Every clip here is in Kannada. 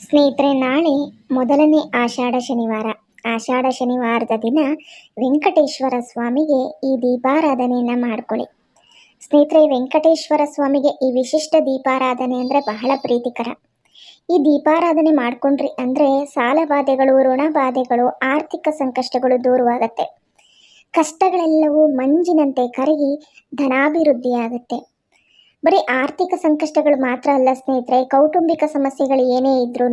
ಸ್ನೇಹಿತರೆ, ನಾಳೆ ಮೊದಲನೇ ಆಷಾಢ ಶನಿವಾರ. ಆಷಾಢ ಶನಿವಾರದ ದಿನ ವೆಂಕಟೇಶ್ವರ ಸ್ವಾಮಿಗೆ ಈ ದೀಪಾರಾಧನೆಯನ್ನು ಮಾಡ್ಕೊಳ್ಳಿ. ಸ್ನೇಹಿತರೆ, ವೆಂಕಟೇಶ್ವರ ಸ್ವಾಮಿಗೆ ಈ ವಿಶಿಷ್ಟ ದೀಪಾರಾಧನೆ ಅಂದರೆ ಬಹಳ ಪ್ರೀತಿಕರ. ಈ ದೀಪಾರಾಧನೆ ಮಾಡಿಕೊಂಡ್ರಿ ಅಂದರೆ ಸಾಲ ಬಾಧೆಗಳು, ಋಣ ಬಾಧೆಗಳು, ಆರ್ಥಿಕ ಸಂಕಷ್ಟಗಳು ದೂರವಾಗತ್ತೆ. ಕಷ್ಟಗಳೆಲ್ಲವೂ ಮಂಜಿನಂತೆ ಕರಗಿ ಧನಾಭಿವೃದ್ಧಿಯಾಗುತ್ತೆ. ಬರೀ ಆರ್ಥಿಕ ಸಂಕಷ್ಟಗಳು ಮಾತ್ರ ಅಲ್ಲ ಸ್ನೇಹಿತರೆ, ಕೌಟುಂಬಿಕ ಸಮಸ್ಯೆಗಳು ಏನೇ ಇದ್ರೂ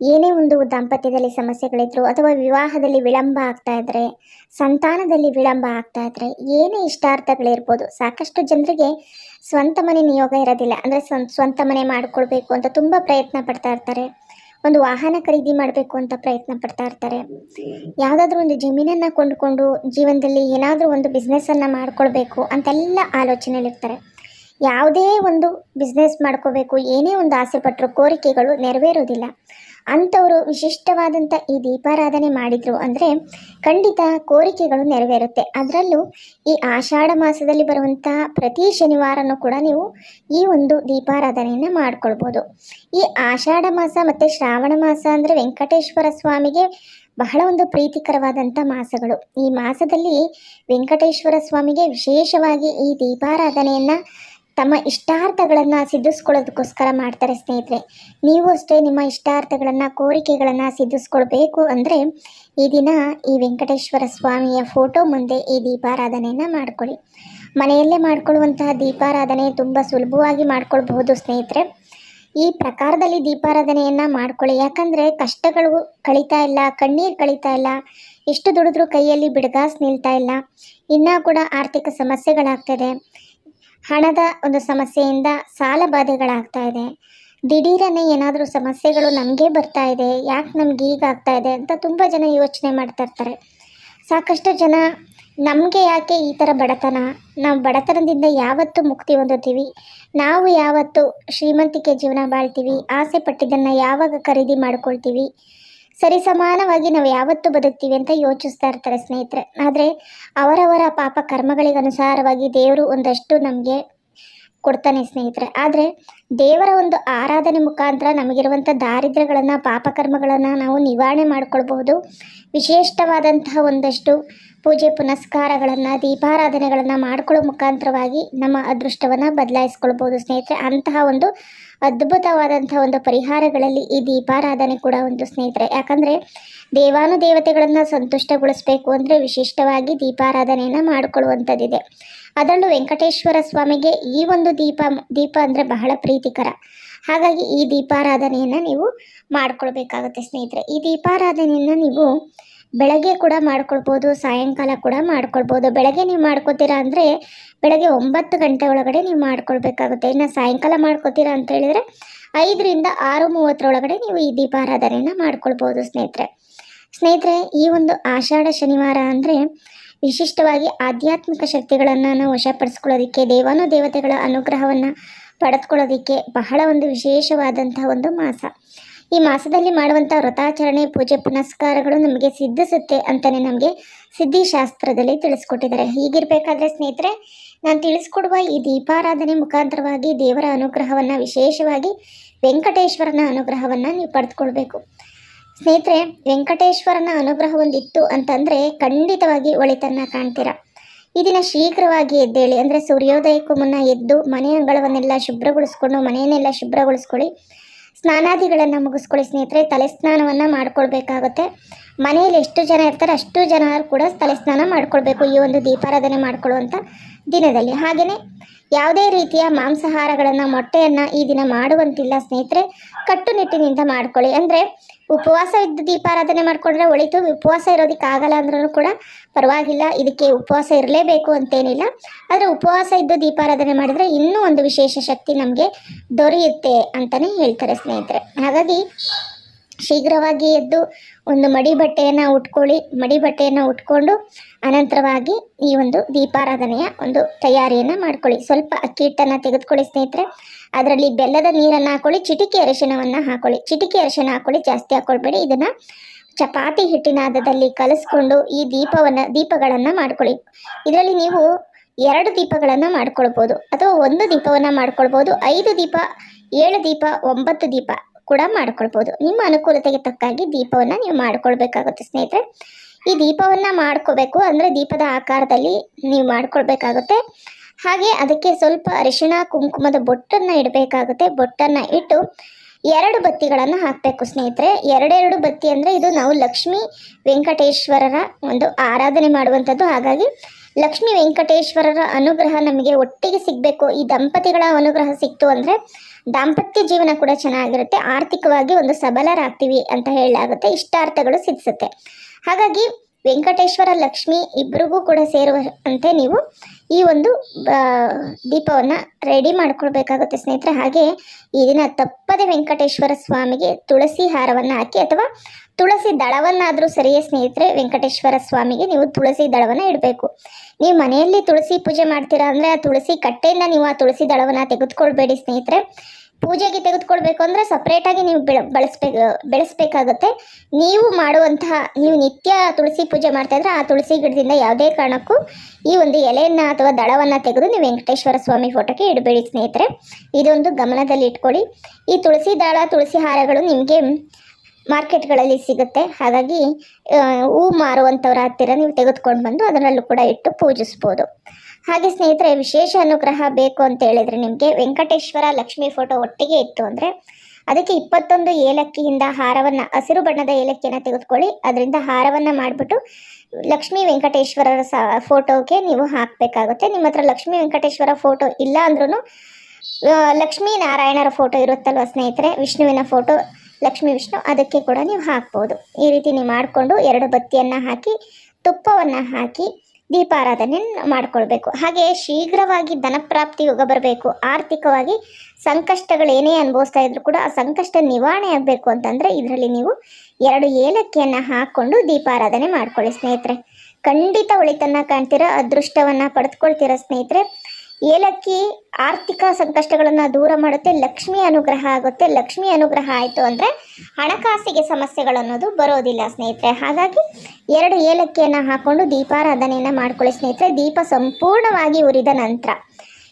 ಏನೇ ಒಂದು ದಾಂಪತ್ಯದಲ್ಲಿ ಸಮಸ್ಯೆಗಳಿದ್ರು ಅಥವಾ ವಿವಾಹದಲ್ಲಿ ವಿಳಂಬ ಆಗ್ತಾ ಇದ್ರೆ, ಸಂತಾನದಲ್ಲಿ ವಿಳಂಬ ಆಗ್ತಾ ಇದ್ರೆ, ಏನೇ ಇಷ್ಟಾರ್ಥಗಳಿರ್ಬೋದು, ಸಾಕಷ್ಟು ಜನರಿಗೆ ಸ್ವಂತ ಮನೆ ನಿಯೋಗ ಇರೋದಿಲ್ಲ. ಅಂದರೆ ಸ್ವಂತ ಮನೆ ಮಾಡ್ಕೊಳ್ಬೇಕು ಅಂತ ತುಂಬ ಪ್ರಯತ್ನ ಪಡ್ತಾ ಇರ್ತಾರೆ. ಒಂದು ವಾಹನ ಖರೀದಿ ಮಾಡಬೇಕು ಅಂತ ಪ್ರಯತ್ನ ಪಡ್ತಾ ಇರ್ತಾರೆ. ಯಾವುದಾದ್ರೂ ಒಂದು ಜಮೀನನ್ನು ಕೊಂಡುಕೊಂಡು ಜೀವನದಲ್ಲಿ ಏನಾದರೂ ಒಂದು ಬಿಸ್ನೆಸ್ಸನ್ನು ಮಾಡ್ಕೊಳ್ಬೇಕು ಅಂತೆಲ್ಲ ಆಲೋಚನೆಯಲ್ಲಿರ್ತಾರೆ ಯಾವುದೇ ಒಂದು ಬಿಸ್ನೆಸ್ ಮಾಡ್ಕೋಬೇಕು, ಏನೇ ಒಂದು ಆಸೆ ಪಟ್ಟರು ಕೋರಿಕೆಗಳು ನೆರವೇರೋದಿಲ್ಲ. ಅಂಥವರು ವಿಶಿಷ್ಟವಾದಂಥ ಈ ದೀಪಾರಾಧನೆ ಮಾಡಿದರು ಅಂದರೆ ಖಂಡಿತ ಕೋರಿಕೆಗಳು ನೆರವೇರುತ್ತೆ. ಅದರಲ್ಲೂ ಈ ಆಷಾಢ ಮಾಸದಲ್ಲಿ ಬರುವಂಥ ಪ್ರತಿ ಶನಿವಾರನೂ ಕೂಡ ನೀವು ಈ ಒಂದು ದೀಪಾರಾಧನೆಯನ್ನು ಮಾಡ್ಕೊಳ್ಬೋದು. ಈ ಆಷಾಢ ಮಾಸ ಮತ್ತು ಶ್ರಾವಣ ಮಾಸ ಅಂದರೆ ವೆಂಕಟೇಶ್ವರ ಸ್ವಾಮಿಗೆ ಬಹಳ ಒಂದು ಪ್ರೀತಿಕರವಾದಂಥ ಮಾಸಗಳು. ಈ ಮಾಸದಲ್ಲಿ ವೆಂಕಟೇಶ್ವರ ಸ್ವಾಮಿಗೆ ವಿಶೇಷವಾಗಿ ಈ ದೀಪಾರಾಧನೆಯನ್ನು ತಮ್ಮ ಇಷ್ಟಾರ್ಥಗಳನ್ನು ಸಿದ್ಧಿಸ್ಕೊಳ್ಳೋದಕ್ಕೋಸ್ಕರ ಮಾಡ್ತಾರೆ ಸ್ನೇಹಿತರೆ. ನೀವು ಅಷ್ಟೇ ನಿಮ್ಮ ಇಷ್ಟಾರ್ಥಗಳನ್ನು, ಕೋರಿಕೆಗಳನ್ನು ಸಿದ್ಧಿಸ್ಕೊಳ್ಬೇಕು ಅಂದರೆ ಈ ದಿನ ಈ ವೆಂಕಟೇಶ್ವರ ಸ್ವಾಮಿಯ ಫೋಟೋ ಮುಂದೆ ಈ ದೀಪಾರಾಧನೆಯನ್ನು ಮಾಡ್ಕೊಳ್ಳಿ. ಮನೆಯಲ್ಲೇ ಮಾಡಿಕೊಳ್ಳುವಂತಹ ದೀಪಾರಾಧನೆ ತುಂಬ ಸುಲಭವಾಗಿ ಮಾಡ್ಕೊಳ್ಬಹುದು ಸ್ನೇಹಿತರೆ. ಈ ಪ್ರಕಾರದಲ್ಲಿ ದೀಪಾರಾಧನೆಯನ್ನು ಮಾಡ್ಕೊಳ್ಳಿ. ಯಾಕಂದರೆ ಕಷ್ಟಗಳು ಕಳೀತಾ ಇಲ್ಲ, ಕಣ್ಣೀರು ಕಳೀತಾ ಇಲ್ಲ, ಎಷ್ಟು ದುಡಿದ್ರೂ ಕೈಯಲ್ಲಿ ಬಿಡಗಾಸ್ ನಿಲ್ತಾ ಇಲ್ಲ. ಇನ್ನೂ ಕೂಡ ಆರ್ಥಿಕ ಸಮಸ್ಯೆಗಳಾಗ್ತದೆ. ಹಣದ ಒಂದು ಸಮಸ್ಯೆಯಿಂದ ಸಾಲ ಬಾಧೆಗಳಾಗ್ತಾ ಇದೆ. ದಿಢೀರನೆ ಏನಾದರೂ ಸಮಸ್ಯೆಗಳು ನಮಗೆ ಬರ್ತಾ ಇದೆ, ಯಾಕೆ ನಮ್ಗೆ ಈಗ ಆಗ್ತಾ ಇದೆ ಅಂತ ತುಂಬ ಜನ ಯೋಚನೆ ಮಾಡ್ತಾ ಇರ್ತಾರೆ. ಸಾಕಷ್ಟು ಜನ ನಮಗೆ ಯಾಕೆ ಈ ಥರ ಬಡತನ? ನಾವು ಬಡತನದಿಂದ ಯಾವತ್ತು ಮುಕ್ತಿ ಹೊಂದುತ್ತೀವಿ? ನಾವು ಯಾವತ್ತು ಶ್ರೀಮಂತಿಕೆ ಜೀವನ ಬಾಳ್ತೀವಿ? ಆಸೆ ಪಟ್ಟಿದ್ದನ್ನು ಯಾವಾಗ ಖರೀದಿ ಮಾಡ್ಕೊಳ್ತೀವಿ? ಸರಿಸಮಾನವಾಗಿ ನಾವು ಯಾವತ್ತು ಬದುಕ್ತೀವಿ ಅಂತ ಯೋಚಿಸ್ತಾ ಇರ್ತಾರೆ ಸ್ನೇಹಿತರೆ. ಆದರೆ ಅವರವರ ಪಾಪ ಕರ್ಮಗಳಿಗನುಸಾರವಾಗಿ ದೇವರು ಒಂದಷ್ಟು ನಮಗೆ ಕೊಡ್ತಾನೆ ಸ್ನೇಹಿತರೆ. ಆದರೆ ದೇವರ ಒಂದು ಆರಾಧನೆ ಮುಖಾಂತರ ನಮಗಿರುವಂಥ ದಾರಿದ್ರ್ಯಗಳನ್ನು ಪಾಪಕರ್ಮಗಳನ್ನು ನಾವು ನಿವಾರಣೆ ಮಾಡಿಕೊಳ್ಬಹುದು. ವಿಶಿಷ್ಟವಾದಂತಹ ಒಂದಷ್ಟು ಪೂಜೆ ಪುನಸ್ಕಾರಗಳನ್ನು, ದೀಪಾರಾಧನೆಗಳನ್ನು ಮಾಡಿಕೊಳ್ಳೋ ಮುಖಾಂತರವಾಗಿ ನಮ್ಮ ಅದೃಷ್ಟವನ್ನು ಬದಲಾಯಿಸ್ಕೊಳ್ಬೋದು ಸ್ನೇಹಿತರೆ. ಅಂತಹ ಒಂದು ಅದ್ಭುತವಾದಂಥ ಒಂದು ಪರಿಹಾರಗಳಲ್ಲಿ ಈ ದೀಪಾರಾಧನೆ ಕೂಡ ಒಂದು ಸ್ನೇಹಿತರೆ. ಯಾಕಂದರೆ ದೇವಾನುದೇವತೆಗಳನ್ನು ಸಂತುಷ್ಟಗೊಳಿಸಬೇಕು ಅಂದರೆ ವಿಶಿಷ್ಟವಾಗಿ ದೀಪಾರಾಧನೆಯನ್ನು ಮಾಡಿಕೊಳ್ಳುವಂಥದ್ದಿದೆ. ಅದರಲ್ಲೂ ವೆಂಕಟೇಶ್ವರ ಸ್ವಾಮಿಗೆ ಈ ಒಂದು ದೀಪ ದೀಪ ಅಂದರೆ ಬಹಳ ಪ್ರೀತಿಕರ. ಹಾಗಾಗಿ ಈ ದೀಪಾರಾಧನೆಯನ್ನು ನೀವು ಮಾಡ್ಕೊಳ್ಬೇಕಾಗುತ್ತೆ ಸ್ನೇಹಿತರೆ. ಈ ದೀಪಾರಾಧನೆಯನ್ನು ನೀವು ಬೆಳಗ್ಗೆ ಕೂಡ ಮಾಡ್ಕೊಳ್ಬೋದು, ಸಾಯಂಕಾಲ ಕೂಡ ಮಾಡ್ಕೊಳ್ಬೋದು. ಬೆಳಗ್ಗೆ ನೀವು ಮಾಡ್ಕೋತೀರಾ ಅಂದರೆ ಬೆಳಗ್ಗೆ ಒಂಬತ್ತು ಗಂಟೆ ಒಳಗಡೆ ನೀವು ಮಾಡ್ಕೊಳ್ಬೇಕಾಗುತ್ತೆ. ಇನ್ನು ಸಾಯಂಕಾಲ ಮಾಡ್ಕೋತೀರಾ ಅಂತ ಹೇಳಿದರೆ ಐದರಿಂದ ಆರು ಮೂವತ್ತರೊಳಗಡೆ ನೀವು ಈ ದೀಪಾರಾಧನೆಯನ್ನು ಮಾಡ್ಕೊಳ್ಬೋದು ಸ್ನೇಹಿತರೆ. ಸ್ನೇಹಿತರೆ, ಈ ಒಂದು ಆಷಾಢ ಶನಿವಾರ ಅಂದರೆ ವಿಶಿಷ್ಟವಾಗಿ ಆಧ್ಯಾತ್ಮಿಕ ಶಕ್ತಿಗಳನ್ನು ನಾವು ವಶಪಡಿಸ್ಕೊಳ್ಳೋದಕ್ಕೆ, ದೇವಾನು ದೇವತೆಗಳ ಅನುಗ್ರಹವನ್ನು ಪಡೆದುಕೊಳ್ಳೋದಕ್ಕೆ ಬಹಳ ಒಂದು ವಿಶೇಷವಾದಂತಹ ಒಂದು ಮಾಸ. ಈ ಮಾಸದಲ್ಲಿ ಮಾಡುವಂಥ ವ್ರತಾಚರಣೆ, ಪೂಜೆ, ಪುನಸ್ಕಾರಗಳು ನಮಗೆ ಸಿದ್ಧಿಸುತ್ತೆ ಅಂತಲೇ ನಮಗೆ ಸಿದ್ಧಿಶಾಸ್ತ್ರದಲ್ಲಿ ತಿಳಿಸ್ಕೊಟ್ಟಿದ್ದಾರೆ. ಹೀಗಿರಬೇಕಾದ್ರೆ ಸ್ನೇಹಿತರೆ, ನಾನು ತಿಳಿಸ್ಕೊಡುವ ಈ ದೀಪಾರಾಧನೆ ಮುಖಾಂತರವಾಗಿ ದೇವರ ಅನುಗ್ರಹವನ್ನು, ವಿಶೇಷವಾಗಿ ವೆಂಕಟೇಶ್ವರನ ಅನುಗ್ರಹವನ್ನು ನೀವು ಪಡೆದುಕೊಳ್ಬೇಕು. ಸ್ನೇಹಿತರೆ, ವೆಂಕಟೇಶ್ವರನ ಅನುಗ್ರಹ ಒಂದಿತ್ತು ಅಂತಂದರೆ ಖಂಡಿತವಾಗಿ ಒಳಿತನ್ನ ಕಾಣ್ತೀರಾ? ಈ ದಿನ ಶೀಘ್ರವಾಗಿ ಎದ್ದೇಳಿ, ಅಂದರೆ ಸೂರ್ಯೋದಯಕ್ಕೂ ಮುನ್ನ ಎದ್ದು ಮನೆ ಅಂಗಳವನ್ನೆಲ್ಲ ಶುಭ್ರಗೊಳಿಸ್ಕೊಂಡು ಮನೆಯನ್ನೆಲ್ಲ ಶುಭ್ರಗೊಳಿಸ್ಕೊಳ್ಳಿ. ಸ್ನಾನಾದಿಗಳನ್ನು ಮುಗಿಸ್ಕೊಳ್ಳಿ ಸ್ನೇಹಿತರೆ ತಲೆ ಸ್ನಾನವನ್ನು ಮಾಡ್ಕೊಳ್ಬೇಕಾಗುತ್ತೆ. ಮನೆಯಲ್ಲಿ ಎಷ್ಟು ಜನ ಇರ್ತಾರೆ ಅಷ್ಟು ಜನ ಕೂಡ ತಲೆ ಸ್ನಾನ ಮಾಡ್ಕೊಳ್ಬೇಕು ಈ ಒಂದು ದೀಪಾರಾಧನೆ ಮಾಡ್ಕೊಳ್ಳುವಂಥ ದಿನದಲ್ಲಿ. ಹಾಗೆಯೇ ಯಾವುದೇ ರೀತಿಯ ಮಾಂಸಾಹಾರಗಳನ್ನು, ಮೊಟ್ಟೆಯನ್ನು ಈ ದಿನ ಮಾಡುವಂತಿಲ್ಲ ಸ್ನೇಹಿತರೆ. ಕಟ್ಟುನಿಟ್ಟಿನಿಂದ ಮಾಡ್ಕೊಳ್ಳಿ. ಅಂದರೆ ಉಪವಾಸ ಇದ್ದು ದೀಪಾರಾಧನೆ ಮಾಡಿಕೊಂಡ್ರೆ ಒಳಿತು, ಉಪವಾಸ ಇರೋದಕ್ಕೆ ಆಗಲ್ಲ ಅಂದ್ರೂ ಕೂಡ ಪರವಾಗಿಲ್ಲ, ಇದಕ್ಕೆ ಉಪವಾಸ ಇರಲೇಬೇಕು ಅಂತೇನಿಲ್ಲ. ಆದರೆ ಉಪವಾಸ ಇದ್ದು ದೀಪಾರಾಧನೆ ಮಾಡಿದರೆ ಇನ್ನೂ ಒಂದು ವಿಶೇಷ ಶಕ್ತಿ ನಮಗೆ ದೊರೆಯುತ್ತೆ ಅಂತಲೇ ಹೇಳ್ತಾರೆ ಸ್ನೇಹಿತರೆ. ಹಾಗಾಗಿ ಶೀಘ್ರವಾಗಿ ಎದ್ದು ಒಂದು ಮಡಿ ಬಟ್ಟೆಯನ್ನು ಉಟ್ಕೊಳ್ಳಿ. ಮಡಿ ಬಟ್ಟೆಯನ್ನು ಉಟ್ಕೊಂಡು ಅನಂತರವಾಗಿ ಈ ಒಂದು ದೀಪಾರಾಧನೆಯ ಒಂದು ತಯಾರಿಯನ್ನು ಮಾಡ್ಕೊಳ್ಳಿ. ಸ್ವಲ್ಪ ಅಕ್ಕಿ ಹಿಟ್ಟನ್ನು ತೆಗೆದುಕೊಳ್ಳಿ ಸ್ನೇಹಿತರೆ. ಅದರಲ್ಲಿ ಬೆಲ್ಲದ ನೀರನ್ನು ಹಾಕೊಳ್ಳಿ, ಚಿಟಿಕೆ ಅರಿಶಿಣವನ್ನು ಹಾಕೊಳ್ಳಿ. ಚಿಟಿಕೆ ಅರಿಶಿನ ಹಾಕೊಳ್ಳಿ, ಜಾಸ್ತಿ ಹಾಕೊಳ್ಬೇಡಿ. ಇದನ್ನು ಚಪಾತಿ ಹಿಟ್ಟಿನ ಹದದಲ್ಲಿ ಕಲಿಸ್ಕೊಂಡು ಈ ದೀಪವನ್ನು, ದೀಪಗಳನ್ನು ಮಾಡ್ಕೊಳ್ಳಿ. ಇದರಲ್ಲಿ ನೀವು ಎರಡು ದೀಪಗಳನ್ನು ಮಾಡ್ಕೊಳ್ಬೋದು ಅಥವಾ ಒಂದು ದೀಪವನ್ನು ಮಾಡ್ಕೊಳ್ಬೋದು. ಐದು ದೀಪ, ಏಳು ದೀಪ, ಒಂಬತ್ತು ದೀಪ. ಕೂಡ ಮಾಡ್ಕೊಳ್ಬೋದು. ನಿಮ್ಮ ಅನುಕೂಲತೆಗೆ ತಕ್ಕಾಗಿ ದೀಪವನ್ನು ನೀವು ಮಾಡ್ಕೊಳ್ಬೇಕಾಗುತ್ತೆ ಸ್ನೇಹಿತರೆ. ಈ ದೀಪವನ್ನು ಮಾಡ್ಕೋಬೇಕು ಅಂದರೆ ದೀಪದ ಆಕಾರದಲ್ಲಿ ನೀವು ಮಾಡ್ಕೊಳ್ಬೇಕಾಗುತ್ತೆ. ಹಾಗೆ ಅದಕ್ಕೆ ಸ್ವಲ್ಪ ಅರಿಶಿಣ, ಕುಂಕುಮದ ಬೊಟ್ಟನ್ನು ಇಡಬೇಕಾಗುತ್ತೆ. ಬೊಟ್ಟನ್ನು ಇಟ್ಟು ಎರಡು ಬತ್ತಿಗಳನ್ನು ಹಾಕಬೇಕು ಸ್ನೇಹಿತರೆ. ಎರಡೆರಡು ಬತ್ತಿ ಅಂದರೆ ಇದು ನಾವು ಲಕ್ಷ್ಮೀ ವೆಂಕಟೇಶ್ವರರ ಒಂದು ಆರಾಧನೆ ಮಾಡುವಂಥದ್ದು. ಹಾಗಾಗಿ ಲಕ್ಷ್ಮೀ ವೆಂಕಟೇಶ್ವರರ ಅನುಗ್ರಹ ನಮಗೆ ಒಟ್ಟಿಗೆ ಸಿಗಬೇಕು. ಈ ದಂಪತಿಗಳ ಅನುಗ್ರಹ ಸಿಕ್ತು ಅಂದರೆ ದಾಂಪತ್ಯ ಜೀವನ ಕೂಡ ಚೆನ್ನಾಗಿರುತ್ತೆ. ಆರ್ಥಿಕವಾಗಿ ಒಂದು ಸಬಲರಾಗ್ತೀವಿ ಅಂತ ಹೇಳಲಾಗುತ್ತೆ. ಇಷ್ಟಾರ್ಥಗಳು ಸಿದ್ಧಿಸುತ್ತೆ ಹಾಗಾಗಿ ವೆಂಕಟೇಶ್ವರ, ಲಕ್ಷ್ಮಿ ಇಬ್ಬರಿಗೂ ಕೂಡ ಸೇರುವಂತೆ ನೀವು ಈ ಒಂದು ದೀಪವನ್ನು ರೆಡಿ ಮಾಡ್ಕೊಳ್ಬೇಕಾಗುತ್ತೆ ಸ್ನೇಹಿತರೆ. ಹಾಗೆ ಈ ದಿನ ತಪ್ಪದೆ ವೆಂಕಟೇಶ್ವರ ಸ್ವಾಮಿಗೆ ತುಳಸಿ ಹಾರವನ್ನು ಹಾಕಿ ಅಥವಾ ತುಳಸಿ ದಳವನ್ನಾದರೂ ಸರಿಯೇ ಸ್ನೇಹಿತರೆ, ವೆಂಕಟೇಶ್ವರ ಸ್ವಾಮಿಗೆ ನೀವು ತುಳಸಿ ದಳವನ್ನು ಇಡಬೇಕು. ನೀವು ಮನೆಯಲ್ಲಿ ತುಳಸಿ ಪೂಜೆ ಮಾಡ್ತೀರಾ ಅಂದರೆ ಆ ತುಳಸಿ ಕಟ್ಟೆಯಿಂದ ನೀವು ಆ ತುಳಸಿ ದಳವನ್ನು ತೆಗೆದುಕೊಳ್ಬೇಡಿ ಸ್ನೇಹಿತರೆ. ಪೂಜೆಗೆ ತೆಗೆದುಕೊಳ್ಬೇಕು ಅಂದರೆ ಸಪ್ರೇಟಾಗಿ ನೀವು ಬೆಳ, ಬಳಸ್ಬೇಕು, ಬೆಳೆಸ್ಬೇಕಾಗುತ್ತೆ. ನೀವು ಮಾಡುವಂತಹ, ನೀವು ನಿತ್ಯ ತುಳಸಿ ಪೂಜೆ ಮಾಡ್ತಾ ಇದ್ರೆ ಆ ತುಳಸಿ ಗಿಡದಿಂದ ಯಾವುದೇ ಕಾರಣಕ್ಕೂ ಈ ಒಂದು ಎಲೆಯನ್ನು ಅಥವಾ ದಳವನ್ನು ತೆಗೆದು ನೀವು ವೆಂಕಟೇಶ್ವರ ಸ್ವಾಮಿ ಫೋಟೋಕ್ಕೆ ಇಡಬೇಡಿ ಸ್ನೇಹಿತರೆ. ಇದೊಂದು ಗಮನದಲ್ಲಿ ಇಟ್ಕೊಳ್ಳಿ. ಈ ತುಳಸಿ ದಳ, ತುಳಸಿ ಹಾರಗಳು ನಿಮಗೆ ಮಾರ್ಕೆಟ್ಗಳಲ್ಲಿ ಸಿಗುತ್ತೆ. ಹಾಗಾಗಿ ಹೂ ಮಾರುವಂಥವ್ರ ಹತ್ತಿರ ನೀವು ತೆಗೆದುಕೊಂಡು ಬಂದು ಅದರಲ್ಲೂ ಕೂಡ ಇಟ್ಟು ಪೂಜಿಸ್ಬೋದು. ಹಾಗೆ ಸ್ನೇಹಿತರೆ, ವಿಶೇಷ ಅನುಗ್ರಹ ಬೇಕು ಅಂತ ಹೇಳಿದ್ರೆ ನಿಮಗೆ ವೆಂಕಟೇಶ್ವರ ಲಕ್ಷ್ಮಿ ಫೋಟೋ ಒಟ್ಟಿಗೆ ಇತ್ತು ಅಂದರೆ ಅದಕ್ಕೆ ಇಪ್ಪತ್ತೊಂದು ಏಲಕ್ಕಿಯಿಂದ ಹಾರವನ್ನು, ಹಸಿರು ಬಣ್ಣದ ಏಲಕ್ಕಿಯನ್ನು ತೆಗೆದುಕೊಳ್ಳಿ. ಅದರಿಂದ ಹಾರವನ್ನು ಮಾಡಿಬಿಟ್ಟು ಲಕ್ಷ್ಮೀ ವೆಂಕಟೇಶ್ವರರ ಸ ಫೋಟೋಗೆ ನೀವು ಹಾಕಬೇಕಾಗುತ್ತೆ. ನಿಮ್ಮ ಹತ್ರ ಲಕ್ಷ್ಮೀ ವೆಂಕಟೇಶ್ವರ ಫೋಟೋ ಇಲ್ಲ ಅಂದ್ರೂ ಲಕ್ಷ್ಮೀ ನಾರಾಯಣರ ಫೋಟೋ ಇರುತ್ತಲ್ವ ಸ್ನೇಹಿತರೆ? ವಿಷ್ಣುವಿನ ಫೋಟೋ ಲಕ್ಷ್ಮೀ ವಿಷ್ಣು ಅದಕ್ಕೆ ಕೂಡ ನೀವು ಹಾಕ್ಬೋದು. ಈ ರೀತಿ ನೀವು ಮಾಡಿಕೊಂಡು ಎರಡು ಬತ್ತಿಯನ್ನು ಹಾಕಿ, ತುಪ್ಪವನ್ನು ಹಾಕಿ ದೀಪಾರಾಧನೆ ಮಾಡ್ಕೊಳ್ಬೇಕು. ಹಾಗೆ ಶೀಘ್ರವಾಗಿ ಧನಪ್ರಾಪ್ತಿ ಯೋಗ ಬರಬೇಕು. ಆರ್ಥಿಕವಾಗಿ ಸಂಕಷ್ಟಗಳು ಏನೇ ಅನುಭವಿಸ್ತಾ ಇದ್ರು ಕೂಡ ಆ ಸಂಕಷ್ಟ ನಿವಾರಣೆ ಆಗಬೇಕು ಅಂತಂದರೆ ಇದರಲ್ಲಿ ನೀವು ಎರಡು ಏಲಕ್ಕಿಯನ್ನು ಹಾಕ್ಕೊಂಡು ದೀಪಾರಾಧನೆ ಮಾಡ್ಕೊಳ್ಳಿ ಸ್ನೇಹಿತರೆ. ಖಂಡಿತ ಒಳಿತನ್ನು ಕಾಣ್ತೀರಾ, ಅದೃಷ್ಟವನ್ನು ಪಡೆದುಕೊಳ್ತೀರಾ ಸ್ನೇಹಿತರೆ. ಏಲಕ್ಕಿ ಆರ್ಥಿಕ ಸಂಕಷ್ಟಗಳನ್ನು ದೂರ ಮಾಡುತ್ತೆ, ಲಕ್ಷ್ಮಿ ಅನುಗ್ರಹ ಆಗುತ್ತೆ. ಲಕ್ಷ್ಮಿ ಅನುಗ್ರಹ ಆಯಿತು ಅಂದರೆ ಹಣಕಾಸಿಗೆ ಸಮಸ್ಯೆಗಳನ್ನೋದು ಬರೋದಿಲ್ಲ ಸ್ನೇಹಿತರೆ. ಹಾಗಾಗಿ ಎರಡು ಏಲಕ್ಕಿಯನ್ನು ಹಾಕ್ಕೊಂಡು ದೀಪಾರಾಧನೆಯನ್ನು ಮಾಡ್ಕೊಳ್ಳಿ ಸ್ನೇಹಿತರೆ. ದೀಪ ಸಂಪೂರ್ಣವಾಗಿ ಉರಿದ ನಂತರ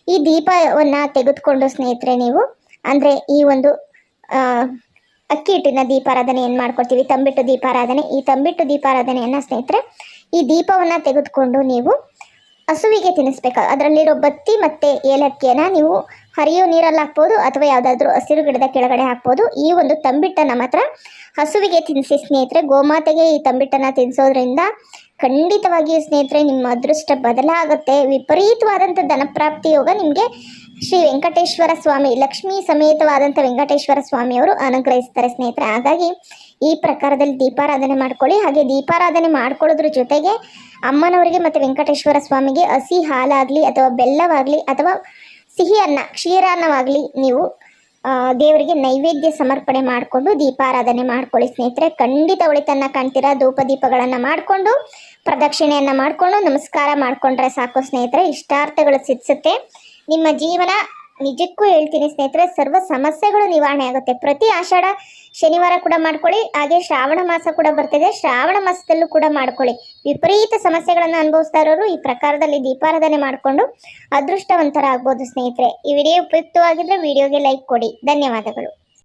ಈ ದೀಪವನ್ನು ತೆಗೆದುಕೊಂಡು ಸ್ನೇಹಿತರೆ ನೀವು ಅಂದರೆ ಈ ಒಂದು ಅಕ್ಕಿ ಹಿಟ್ಟಿನ ದೀಪಾರಾಧನೆ ಏನು ಮಾಡ್ಕೊಳ್ತೀವಿ. ತಂಬಿಟ್ಟು ದೀಪಾರಾಧನೆ. ಈ ತಂಬಿಟ್ಟು ದೀಪಾರಾಧನೆಯನ್ನು ಸ್ನೇಹಿತರೆ ಈ ದೀಪವನ್ನು ತೆಗೆದುಕೊಂಡು ನೀವು ಹಸುವಿಗೆ ತಿನ್ನಿಸ್ಬೇಕು ಅದರಲ್ಲಿರೋ ಬತ್ತಿ ಮತ್ತು ಏಲಕ್ಕಿಯನ್ನು ನೀವು ಹರಿಯೋ ನೀರಲ್ಲಿ ಹಾಕ್ಬೋದು ಅಥವಾ ಯಾವುದಾದ್ರೂ ಹಸಿರು ಗಿಡದ ಕೆಳಗಡೆ ಹಾಕ್ಬೋದು. ಈ ಒಂದು ತಂಬಿಟ್ಟನ್ನು ಮಾತ್ರ ಹಸುವಿಗೆ ತಿನ್ನಿಸಿ ಸ್ನೇಹಿತರೆ. ಗೋಮಾತೆಗೆ ಈ ತಂಬಿಟ್ಟನ್ನು ತಿನ್ನಿಸೋದ್ರಿಂದ ಖಂಡಿತವಾಗಿಯೂ ಸ್ನೇಹಿತರೆ ನಿಮ್ಮ ಅದೃಷ್ಟ ಬದಲಾಗುತ್ತೆ. ವಿಪರೀತವಾದಂಥ ಧನಪ್ರಾಪ್ತಿ ಯೋಗ ನಿಮಗೆ ಶ್ರೀ ವೆಂಕಟೇಶ್ವರ ಸ್ವಾಮಿ, ಲಕ್ಷ್ಮೀ ಸಮೇತವಾದಂಥ ವೆಂಕಟೇಶ್ವರ ಸ್ವಾಮಿಯವರು ಅನುಗ್ರಹಿಸ್ತಾರೆ ಸ್ನೇಹಿತರೆ. ಹಾಗಾಗಿ ಈ ಪ್ರಕಾರದಲ್ಲಿ ದೀಪಾರಾಧನೆ ಮಾಡ್ಕೊಳ್ಳಿ. ಹಾಗೆ ದೀಪಾರಾಧನೆ ಮಾಡ್ಕೊಳ್ಳೋದ್ರ ಜೊತೆಗೆ ಅಮ್ಮನವರಿಗೆ ಮತ್ತು ವೆಂಕಟೇಶ್ವರ ಸ್ವಾಮಿಗೆ ಹಸಿ ಹಾಲಾಗಲಿ ಅಥವಾ ಬೆಲ್ಲವಾಗಲಿ ಅಥವಾ ಸಿಹಿ ಅನ್ನ ಕ್ಷೀರಾನ್ನವಾಗಲಿ ನೀವು ದೇವರಿಗೆ ನೈವೇದ್ಯ ಸಮರ್ಪಣೆ ಮಾಡಿಕೊಂಡು ದೀಪಾರಾಧನೆ ಮಾಡ್ಕೊಳ್ಳಿ ಸ್ನೇಹಿತರೆ. ಖಂಡಿತ ಒಳಿತನ್ನ ಕಾಣ್ತೀರಾ? ಧೂಪ ದೀಪಗಳನ್ನು ಮಾಡಿಕೊಂಡು, ಪ್ರದಕ್ಷಿಣೆಯನ್ನು ಮಾಡಿಕೊಂಡು, ನಮಸ್ಕಾರ ಮಾಡಿಕೊಂಡ್ರೆ ಸಾಕು ಸ್ನೇಹಿತರೆ. ಇಷ್ಟಾರ್ಥಗಳು ಸಿದ್ಧಿಸುತ್ತೆ ನಿಮ್ಮ ಜೀವನ ನಿಜಕ್ಕೂ ಹೇಳ್ತೀನಿ ಸ್ನೇಹಿತರೆ, ಸರ್ವ ಸಮಸ್ಯೆಗಳು ನಿವಾರಣೆ ಆಗುತ್ತೆ. ಪ್ರತಿ ಆಷಾಢ ಶನಿವಾರ ಕೂಡ ಮಾಡ್ಕೊಳ್ಳಿ, ಹಾಗೆ ಶ್ರಾವಣ ಮಾಸ ಕೂಡ ಬರ್ತಿದೆ, ಶ್ರಾವಣ ಮಾಸದಲ್ಲೂ ಕೂಡ ಮಾಡ್ಕೊಳ್ಳಿ. ವಿಪರೀತ ಸಮಸ್ಯೆಗಳನ್ನು ಅನುಭವಿಸ್ತಾ ಇರೋರು ಈ ಪ್ರಕಾರದಲ್ಲಿ ದೀಪಾರಾಧನೆ ಮಾಡಿಕೊಂಡು ಅದೃಷ್ಟವಂತರಾಗ್ಬೋದು ಸ್ನೇಹಿತರೆ. ಈ ವಿಡಿಯೋ ಉಪಯುಕ್ತವಾಗಿದ್ದರೆ ವಿಡಿಯೋಗೆ ಲೈಕ್ ಕೊಡಿ. ಧನ್ಯವಾದಗಳು.